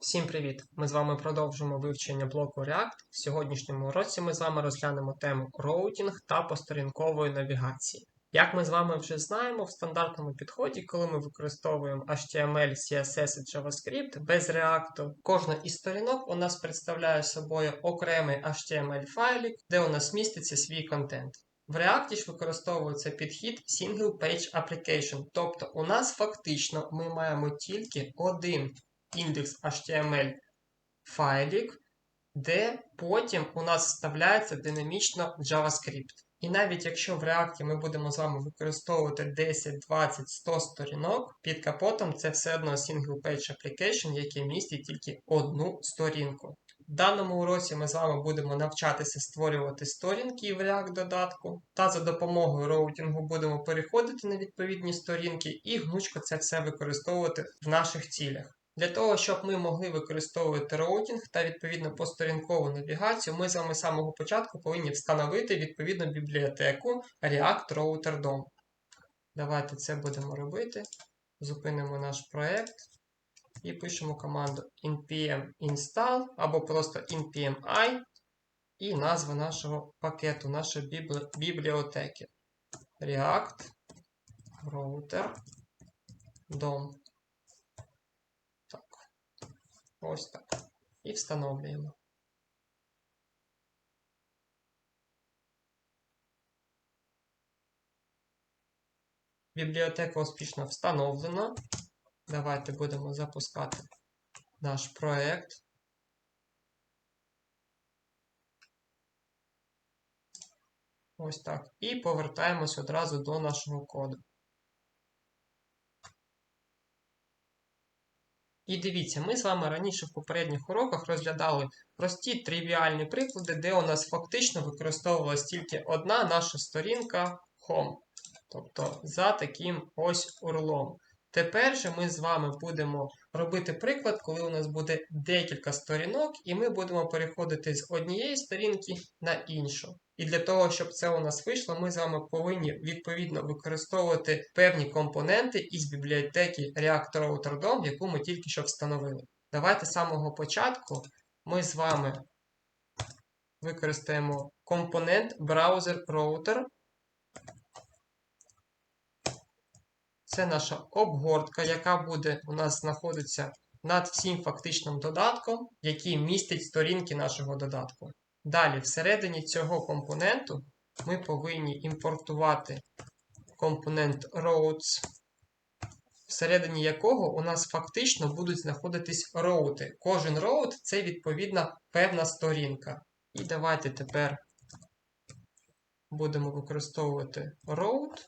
Всім привіт! Ми з вами продовжуємо вивчення блоку React. В сьогоднішньому уроці ми з вами розглянемо тему роутінг та посторінкової навігації. Як ми з вами вже знаємо, в стандартному підході, коли ми використовуємо HTML, CSS і JavaScript без React, кожна із сторінок у нас представляє собою окремий HTML-файлік, де у нас міститься свій контент. В React ж використовується підхід Single Page Application, тобто у нас фактично ми маємо тільки один індекс HTML файлік, де потім у нас вставляється динамічно JavaScript. І навіть якщо в React ми будемо з вами використовувати 10, 20, 100 сторінок, під капотом це все одно Single Page Application, який містить тільки одну сторінку. В даному уроці ми з вами будемо навчатися створювати сторінки в React додатку, та за допомогою роутінгу будемо переходити на відповідні сторінки і гнучко це все використовувати в наших цілях. Для того, щоб ми могли використовувати роутінг та відповідно посторінкову навігацію, ми з вами з самого початку повинні встановити відповідну бібліотеку React Router DOM. Давайте це будемо робити. Зупинимо наш проект і пишемо команду npm install або просто npmi і назва нашого пакету, нашої бібли... бібліотеки. React Router DOM. Так. Ось так. І встановлюємо. Бібліотека успішно встановлена. Давайте будемо запускати наш проект. Ось так. І повертаємось одразу до нашого коду. І дивіться, ми з вами раніше в попередніх уроках розглядали прості тривіальні приклади, де у нас фактично використовувалась тільки одна наша сторінка Home. Тобто за таким ось урлом. Тепер же ми з вами будемо робити приклад, коли у нас буде декілька сторінок, і ми будемо переходити з однієї сторінки на іншу. І для того, щоб це у нас вийшло, ми з вами повинні відповідно використовувати певні компоненти із бібліотеки React Router DOM, яку ми тільки що встановили. Давайте з самого початку ми з вами використаємо компонент Browser Router. Це наша обгортка, яка буде у нас знаходиться над всім фактичним додатком, який містить сторінки нашого додатку. Далі, всередині цього компоненту ми повинні імпортувати компонент routes, всередині якого у нас фактично будуть знаходитись роути. Кожен роут це відповідна певна сторінка. І давайте тепер будемо використовувати route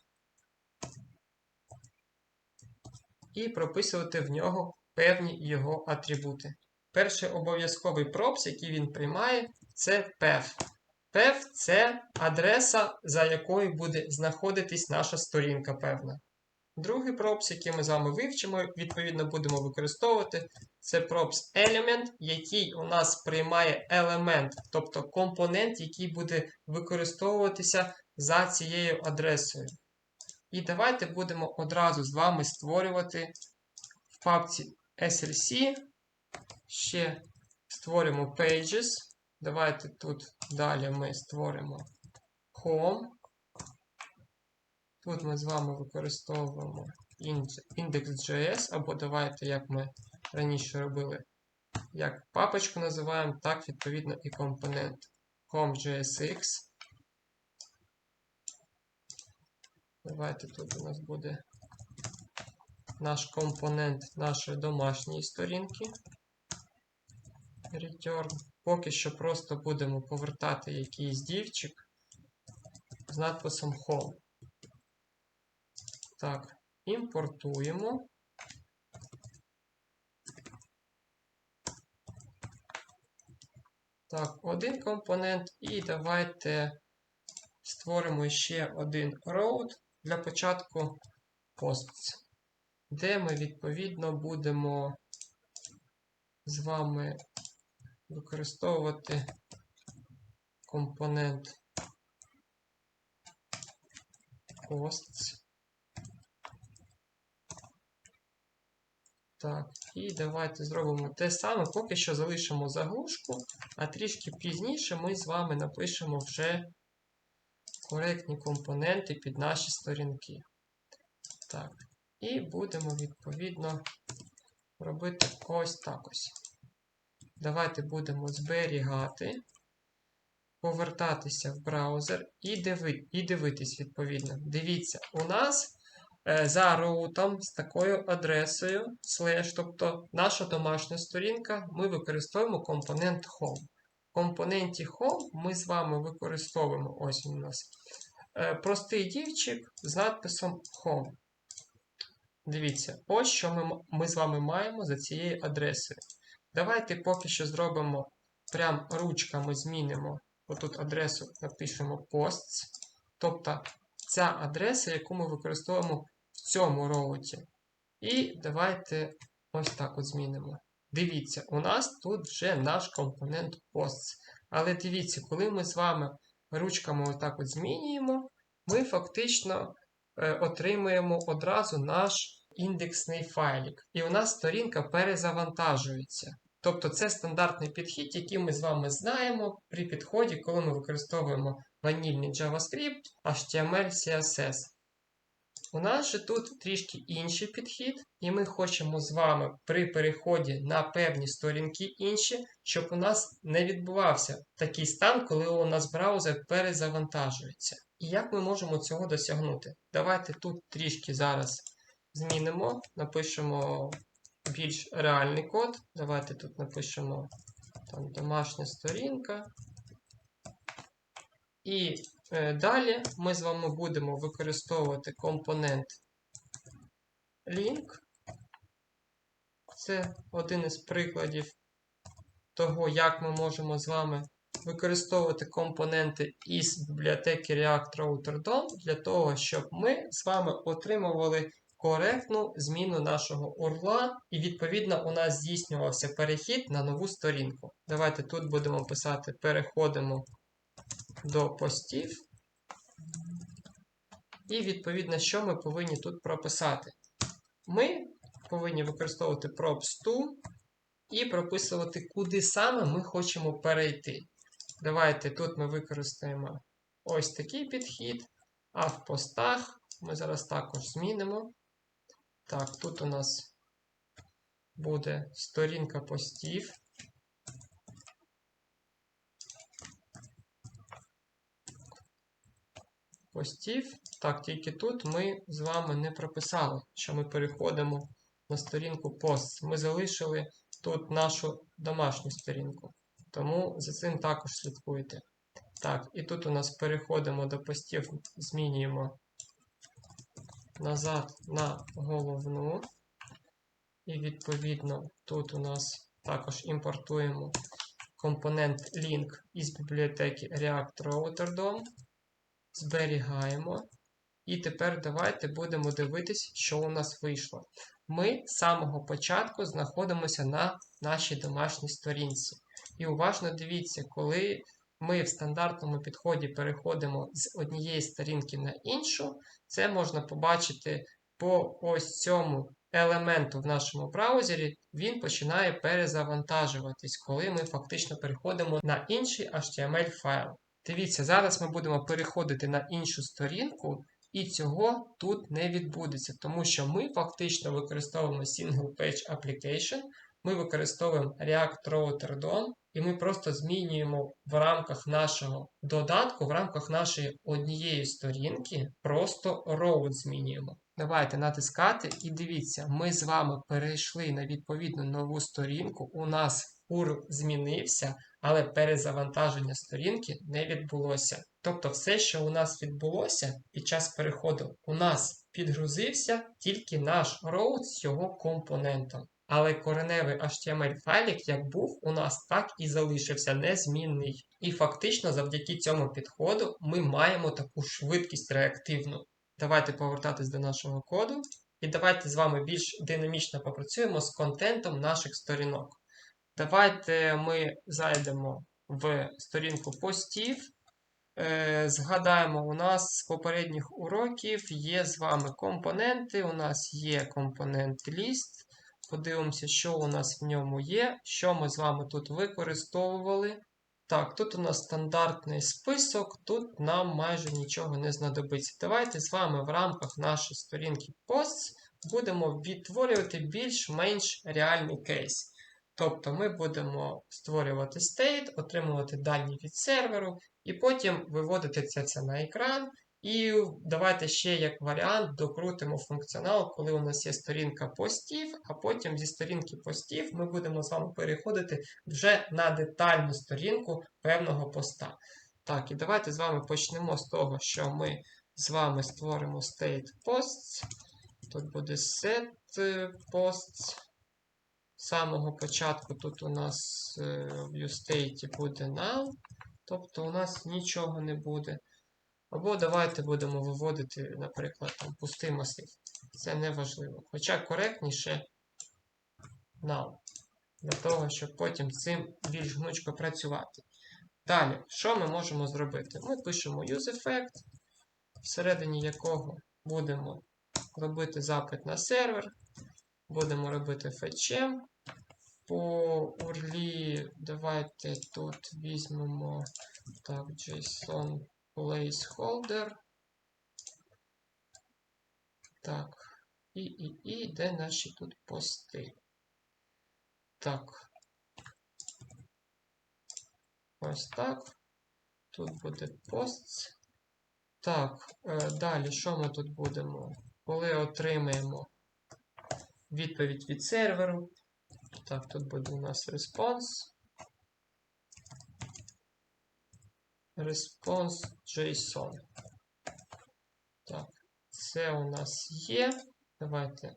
і прописувати в нього певні його атрибути. Перший обов'язковий пропс, який він приймає, це PEF. PEF – це адреса, за якою буде знаходитись наша сторінка певна. Другий пропс, який ми з вами вивчимо, відповідно, будемо використовувати, це props element, який у нас приймає елемент, тобто компонент, який буде використовуватися за цією адресою. І давайте будемо одразу з вами створювати в папці SLC. Ще створимо Pages. Давайте тут далі ми створимо Home. Тут ми з вами використовуємо index.js, або давайте, як ми раніше робили, як папочку називаємо, так, відповідно, і компонент home.jsx. Давайте тут у нас буде наш компонент нашої домашньої сторінки. Return. Поки що просто будемо повертати якийсь дівчик з надписом Home. Так, імпортуємо. Так, один компонент, і давайте створимо ще один road для початку posts, де ми відповідно будемо з вами використовувати компонент posts. Так, І давайте зробимо те саме. Поки що залишимо заглушку, а трішки пізніше ми з вами напишемо вже коректні компоненти під наші сторінки. Так. І будемо відповідно робити ось так ось. Давайте будемо зберігати, повертатися в браузер і, диви, і дивитись відповідно. Дивіться, у нас е, за роутом з такою адресою slash, тобто наша домашня сторінка, ми використовуємо компонент Home. В компоненті Home ми з вами використовуємо ось у нас е, простий дівчик з надписом Home. Дивіться, ось що ми, ми з вами маємо за цією адресою. Давайте поки що зробимо прям ручками змінимо отут адресу, напишемо posts. Тобто ця адреса, яку ми використовуємо в цьому роуті. І давайте ось так от змінимо. Дивіться, у нас тут вже наш компонент posts. Але дивіться, коли ми з вами ручками отак от змінюємо, ми фактично е, отримуємо одразу наш індексний файлик. І у нас сторінка перезавантажується. Тобто це стандартний підхід, який ми з вами знаємо при підході, коли ми використовуємо ванільний JavaScript, HTML, CSS. У нас же тут трішки інший підхід, і ми хочемо з вами при переході на певні сторінки інші, щоб у нас не відбувався такий стан, коли у нас браузер перезавантажується. І як ми можемо цього досягнути? Давайте тут трішки зараз змінимо, напишемо більш реальний код. Давайте тут напишемо там домашня сторінка. І е, далі ми з вами будемо використовувати компонент link. Це один із прикладів того, як ми можемо з вами використовувати компоненти із бібліотеки React Router DOM для того, щоб ми з вами отримували коректну зміну нашого урла, і, відповідно, у нас здійснювався перехід на нову сторінку. Давайте тут будемо писати: переходимо до постів. І, відповідно, що ми повинні тут прописати? Ми повинні використовувати props2 і прописувати, куди саме ми хочемо перейти. Давайте тут ми використаємо ось такий підхід, а в постах ми зараз також змінимо. Так, тут у нас буде сторінка постів. Постів. Так, тільки тут ми з вами не прописали, що ми переходимо на сторінку пост. Ми залишили тут нашу домашню сторінку. Тому за цим також слідкуйте. Так, і тут у нас переходимо до постів, змінюємо назад на головну. І, відповідно, тут у нас також імпортуємо компонент link із бібліотеки React Router DOM. Зберігаємо. І тепер давайте будемо дивитись, що у нас вийшло. Ми з самого початку знаходимося на нашій домашній сторінці. І уважно дивіться, коли ми в стандартному підході переходимо з однієї сторінки на іншу, це можна побачити по ось цьому елементу в нашому браузері, він починає перезавантажуватись, коли ми фактично переходимо на інший HTML файл. Дивіться, зараз ми будемо переходити на іншу сторінку, і цього тут не відбудеться, тому що ми фактично використовуємо Single Page Application, ми використовуємо React Router DOM, і ми просто змінюємо в рамках нашого додатку, в рамках нашої однієї сторінки, просто road змінюємо. Давайте натискати і дивіться, ми з вами перейшли на відповідну нову сторінку. У нас URL змінився, але перезавантаження сторінки не відбулося. Тобто, все, що у нас відбулося під час переходу, у нас підгрузився тільки наш road з його компонентом. Але кореневий HTML файлик, як був, у нас так і залишився незмінний. І фактично, завдяки цьому підходу, ми маємо таку швидкість реактивну. Давайте повертатись до нашого коду. І давайте з вами більш динамічно попрацюємо з контентом наших сторінок. Давайте ми зайдемо в сторінку постів. Е, згадаємо, у нас з попередніх уроків є з вами компоненти. У нас є компонент list, подивимося, що у нас в ньому є, що ми з вами тут використовували. Так, тут у нас стандартний список, тут нам майже нічого не знадобиться. Давайте з вами в рамках нашої сторінки Posts будемо відтворювати більш-менш реальний кейс. Тобто ми будемо створювати стейт, отримувати дані від серверу, і потім виводити це на екран. І давайте ще як варіант докрутимо функціонал, коли у нас є сторінка постів, а потім зі сторінки постів ми будемо з вами переходити вже на детальну сторінку певного поста. Так, і давайте з вами почнемо з того, що ми з вами створимо state posts. Тут буде set posts. З самого початку тут у нас е, в uState буде null, тобто у нас нічого не буде. Або давайте будемо виводити, наприклад, там, пустий масив. Це не важливо. Хоча коректніше null. Для того, щоб потім цим більш гнучко працювати. Далі, що ми можемо зробити? Ми пишемо useEffect, всередині якого будемо робити запит на сервер, будемо робити fetchem. По URL давайте тут візьмемо так, JSON placeholder. Так. І, і, і, де наші тут пости? Так. Ось так. Тут буде posts. Так, е, далі, що ми тут будемо? Коли отримаємо відповідь від серверу. Так, тут буде у нас response. Response JSON. Так, це у нас є. Давайте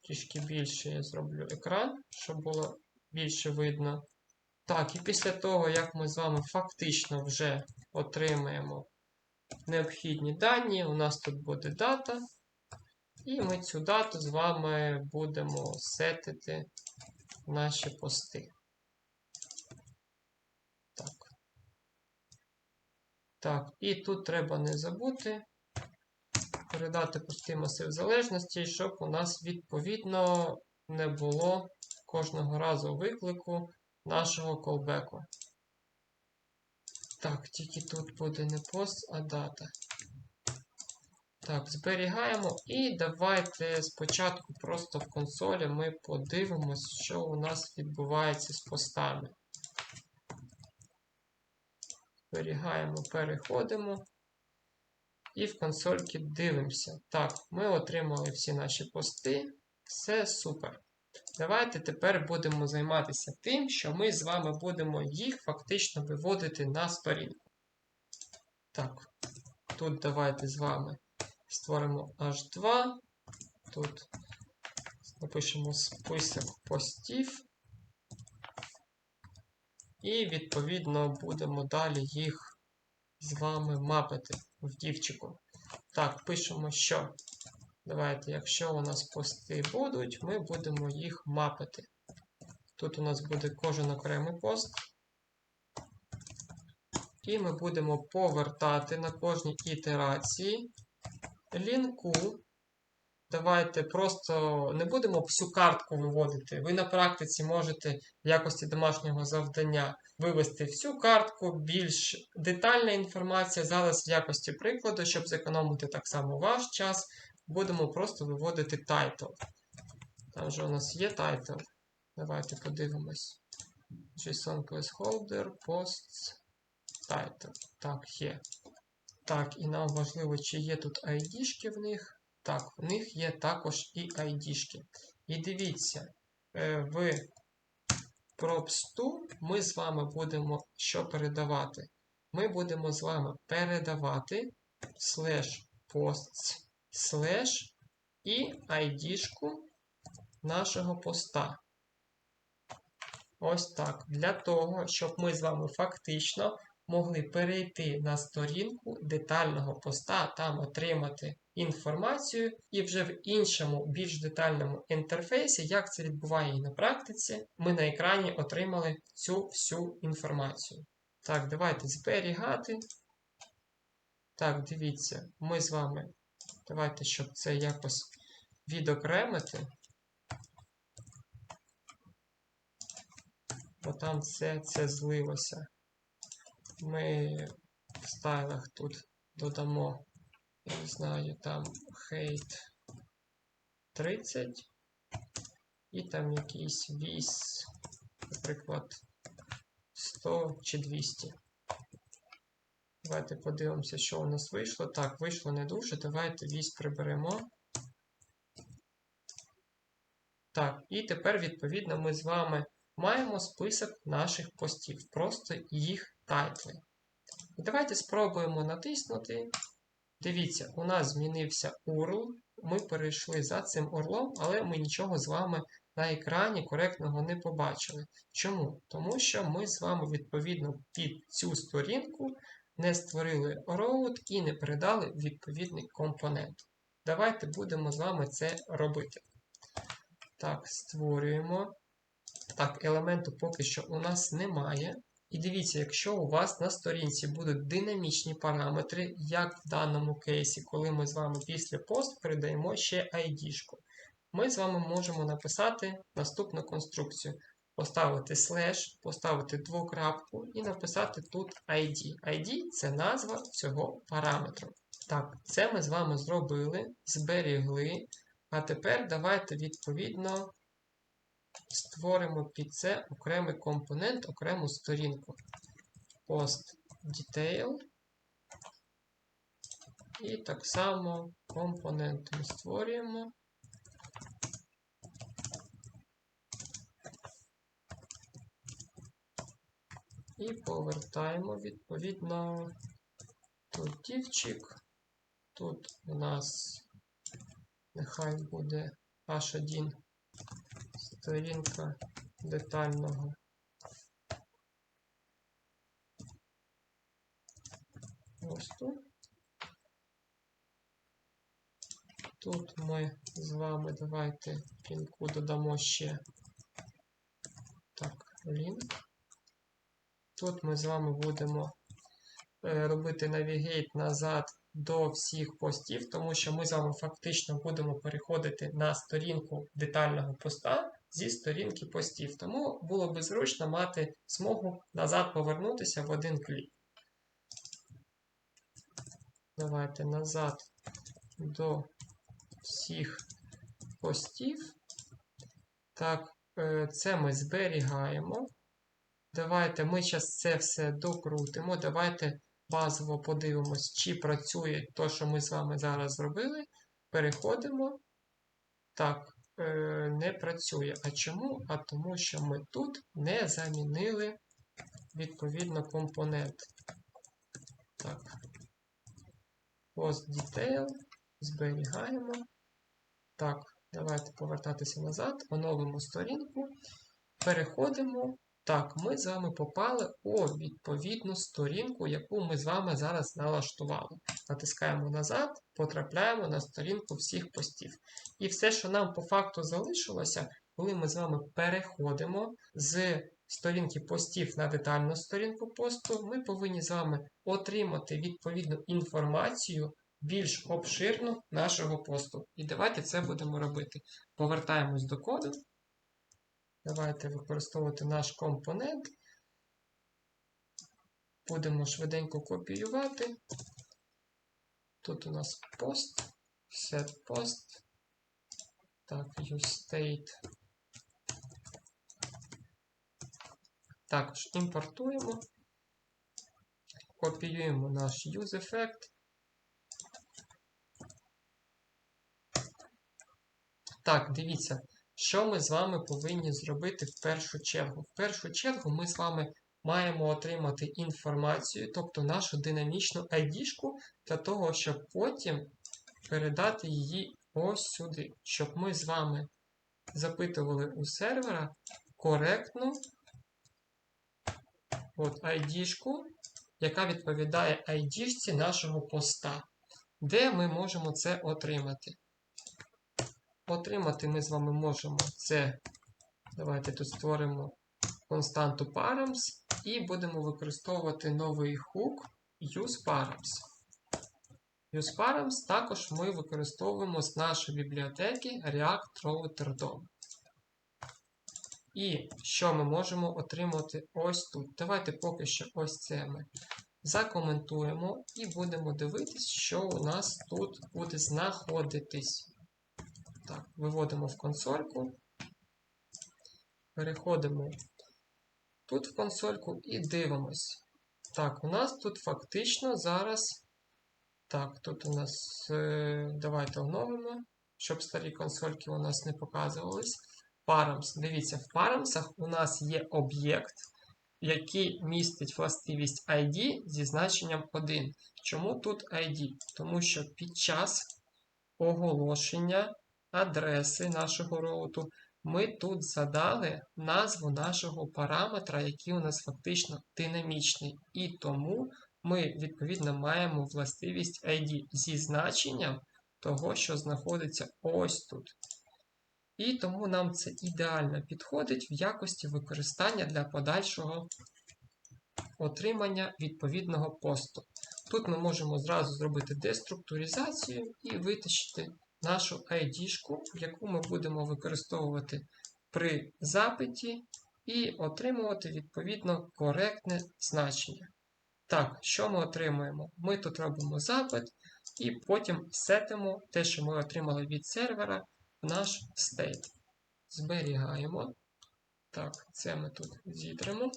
трішки більше я зроблю екран, щоб було більше видно. Так, і після того, як ми з вами фактично вже отримаємо необхідні дані, у нас тут буде дата. І ми цю дату з вами будемо сетити наші пости. Так. Так, і тут треба не забути передати пустий масив залежності, щоб у нас відповідно не було кожного разу виклику нашого колбеку. Так, тільки тут буде не пост, а дата. Так, зберігаємо. І давайте спочатку просто в консолі ми подивимось, що у нас відбувається з постами. Зберігаємо, переходимо. І в консольки дивимося. Так, ми отримали всі наші пости. Все супер. Давайте тепер будемо займатися тим, що ми з вами будемо їх фактично виводити на сторінку. Так, тут давайте з вами створимо H2. Тут напишемо список постів. І, відповідно, будемо далі їх з вами мапити в дівчику. Так, пишемо, що. Давайте, якщо у нас пости будуть, ми будемо їх мапити. Тут у нас буде кожен окремий пост. І ми будемо повертати на кожній ітерації лінку. Давайте просто не будемо всю картку виводити. Ви на практиці можете в якості домашнього завдання вивести всю картку, більш детальна інформація. Зараз в якості прикладу, щоб зекономити так само ваш час, будемо просто виводити тайтл. Там же у нас є тайтл. Давайте подивимось. JSON placeholder, posts, title. Так, є. Так, і нам важливо, чи є тут ID-шки в них. Так, в них є також і ID-шки. І дивіться, е, в props2 ми з вами будемо що передавати? Ми будемо з вами передавати slash posts, slash і ID-шку нашого поста. Ось так. Для того, щоб ми з вами фактично могли перейти на сторінку детального поста, там отримати інформацію, і вже в іншому, більш детальному інтерфейсі, як це відбуває і на практиці, ми на екрані отримали цю всю інформацію. Так, давайте зберігати. Так, дивіться, ми з вами. Давайте, щоб це якось відокремити. Бо там все це злилося. Ми в стайлах тут додамо, я не знаю, там хейт 30 і там якийсь віс, наприклад, 100 чи 200. Давайте подивимося, що у нас вийшло. Так, вийшло не дуже. Давайте вісь приберемо. Так, і тепер, відповідно, ми з вами маємо список наших постів. Просто їх тайтли. І давайте спробуємо натиснути. Дивіться, у нас змінився URL. Ми перейшли за цим URL, але ми нічого з вами на екрані коректного не побачили. Чому? Тому що ми з вами, відповідно, під цю сторінку не створили road і не передали відповідний компонент. Давайте будемо з вами це робити. Так, створюємо. Так, елементу поки що у нас немає. І дивіться, якщо у вас на сторінці будуть динамічні параметри, як в даному кейсі, коли ми з вами після пост передаємо ще ID-шку, ми з вами можемо написати наступну конструкцію. Поставити слеш, поставити двокрапку і написати тут ID. ID це назва цього параметру. Так, це ми з вами зробили, зберігли. А тепер давайте відповідно створимо під це окремий компонент, окрему сторінку. Post Detail. І так само компонент ми створюємо. І повертаємо відповідно тут дівчик. Тут у нас нехай буде H1 сторінка детального. посту. Тут ми з вами давайте пінку додамо ще так, link. Тут ми з вами будемо е, робити навігейт назад до всіх постів, тому що ми з вами фактично будемо переходити на сторінку детального поста зі сторінки постів. Тому було би зручно мати змогу назад повернутися в один клік. Давайте назад до всіх постів. Так, е, це ми зберігаємо. Давайте ми зараз це все докрутимо. Давайте базово подивимось, чи працює те, що ми з вами зараз зробили. Переходимо. Так, не працює. А чому? А тому, що ми тут не замінили відповідно компонент. Так. Post Detail. Зберігаємо. Так, давайте повертатися назад, оновимо сторінку. Переходимо. Так, ми з вами попали у відповідну сторінку, яку ми з вами зараз налаштували. Натискаємо назад, потрапляємо на сторінку всіх постів. І все, що нам по факту залишилося, коли ми з вами переходимо з сторінки постів на детальну сторінку посту, ми повинні з вами отримати відповідну інформацію більш обширну нашого посту. І давайте це будемо робити. Повертаємось до коду. Давайте використовувати наш компонент. Будемо швиденько копіювати. Тут у нас post, set post. Так, useState. Також імпортуємо, копіюємо наш useEffect. Так, дивіться, що ми з вами повинні зробити в першу чергу. В першу чергу ми з вами маємо отримати інформацію, тобто нашу динамічну ID-шку, для того, щоб потім передати її ось сюди, щоб ми з вами запитували у сервера коректну ID-шку, яка відповідає ID-шці нашого поста, де ми можемо це отримати. Отримати ми з вами можемо це. Давайте тут створимо константу params і будемо використовувати новий хук useParams. UseParams також ми використовуємо з нашої бібліотеки React Router DOM. І що ми можемо отримати ось тут? Давайте поки що ось це ми закоментуємо і будемо дивитись, що у нас тут буде знаходитись. Так, виводимо в консольку. Переходимо тут в консольку і дивимось. Так, у нас тут фактично зараз. Так, тут у нас. е, Давайте оновимо, щоб старі консольки у нас не показувались. Params. Дивіться, в Paramsах у нас є об'єкт, який містить властивість ID зі значенням 1. Чому тут ID? Тому що під час оголошення адреси нашого роуту ми тут задали назву нашого параметра, який у нас фактично динамічний. І тому ми, відповідно, маємо властивість ID зі значенням того, що знаходиться ось тут. І тому нам це ідеально підходить в якості використання для подальшого отримання відповідного посту. Тут ми можемо зразу зробити деструктуризацію і витащити нашу ID-шку, яку ми будемо використовувати при запиті, і отримувати відповідно коректне значення. Так, що ми отримуємо? Ми тут робимо запит, і потім сетимо те, що ми отримали від сервера, в наш state. Зберігаємо. Так, це ми тут зітримо.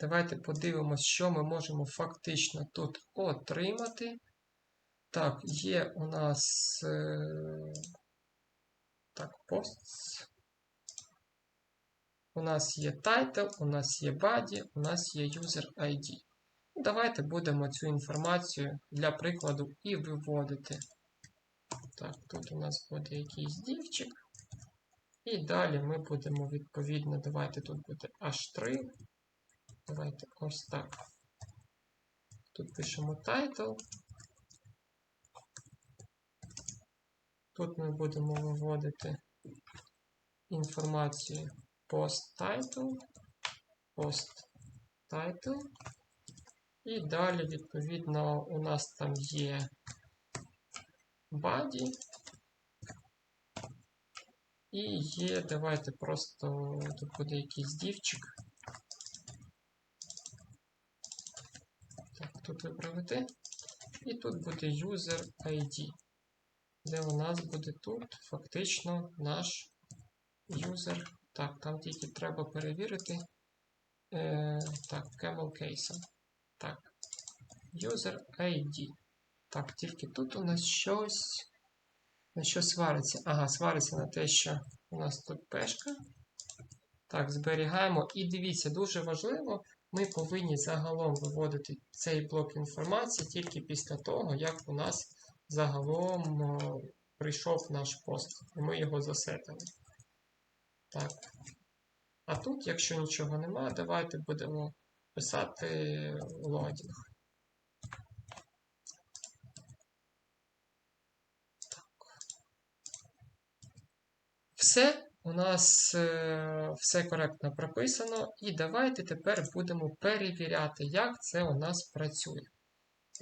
Давайте подивимось, що ми можемо фактично тут отримати. Так, є у нас е, так, posts. У нас є title, у нас є body, у нас є user ID. Давайте будемо цю інформацію для прикладу і виводити. Так, тут у нас буде якийсь дівчик. І далі ми будемо відповідно, давайте тут буде H3. Давайте ось так. Тут пишемо title. Тут ми будемо виводити інформацію post title, post title. І далі, відповідно, у нас там є body. І є, давайте просто тут буде якийсь дівчик. Так, тут виправити. І тут буде user ID, де у нас буде тут фактично наш user. Так, там тільки треба перевірити. Е, Так, camel case. Так. User ID. Так, тільки тут у нас щось. На що свариться? Ага, свариться на те, що у нас тут пешка. Так, зберігаємо. І дивіться, дуже важливо, ми повинні загалом виводити цей блок інформації тільки після того, як у нас загалом о, прийшов наш пост. І ми його засетили. Так. А тут, якщо нічого немає, давайте будемо писати лодінг. Все, у нас е, все коректно прописано, і давайте тепер будемо перевіряти, як це у нас працює.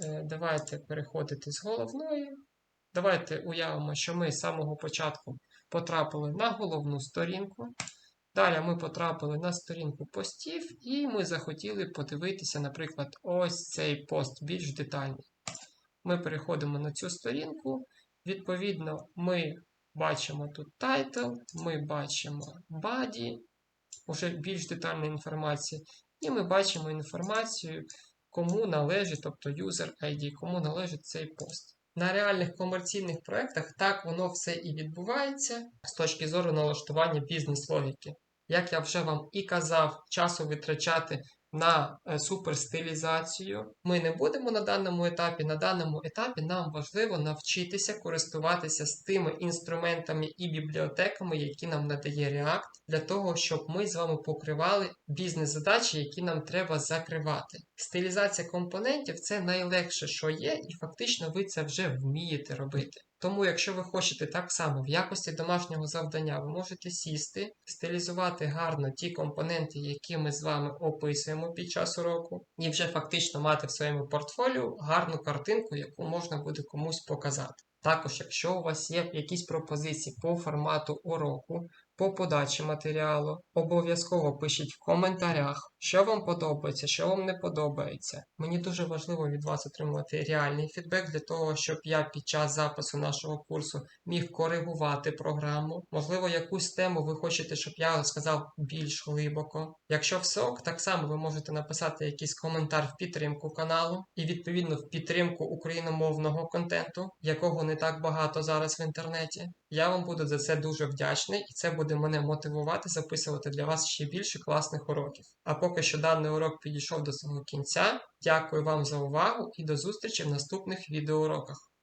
Е, давайте переходити з головної. Давайте уявимо, що ми з самого початку потрапили на головну сторінку. Далі ми потрапили на сторінку постів, і ми захотіли подивитися, наприклад, ось цей пост більш детальний. Ми переходимо на цю сторінку. Відповідно, ми бачимо тут title, ми бачимо body, вже більш детальна інформація, і ми бачимо інформацію, кому належить, тобто user ID, кому належить цей пост. На реальних комерційних проєктах так воно все і відбувається з точки зору налаштування бізнес-логіки. Як я вже вам і казав, часу витрачати на е, суперстилізацію ми не будемо на даному етапі. На даному етапі нам важливо навчитися користуватися з тими інструментами і бібліотеками, які нам надає React, для того, щоб ми з вами покривали бізнес-задачі, які нам треба закривати. Стилізація компонентів це найлегше, що є, і фактично ви це вже вмієте робити. Тому, якщо ви хочете так само в якості домашнього завдання, ви можете сісти, стилізувати гарно ті компоненти, які ми з вами описуємо під час уроку, і вже фактично мати в своєму портфоліо гарну картинку, яку можна буде комусь показати. Також, якщо у вас є якісь пропозиції по формату уроку, по подачі матеріалу, обов'язково пишіть в коментарях, що вам подобається, що вам не подобається. Мені дуже важливо від вас отримувати реальний фідбек для того, щоб я під час запису нашого курсу міг коригувати програму. Можливо, якусь тему ви хочете, щоб я розказав більш глибоко. Якщо все ок, так само ви можете написати якийсь коментар в підтримку каналу і відповідно в підтримку україномовного контенту, якого не так багато зараз в інтернеті. Я вам буду за це дуже вдячний, і це буде мене мотивувати записувати для вас ще більше класних уроків. А поки що даний урок підійшов до свого кінця. Дякую вам за увагу і до зустрічі в наступних відеоуроках.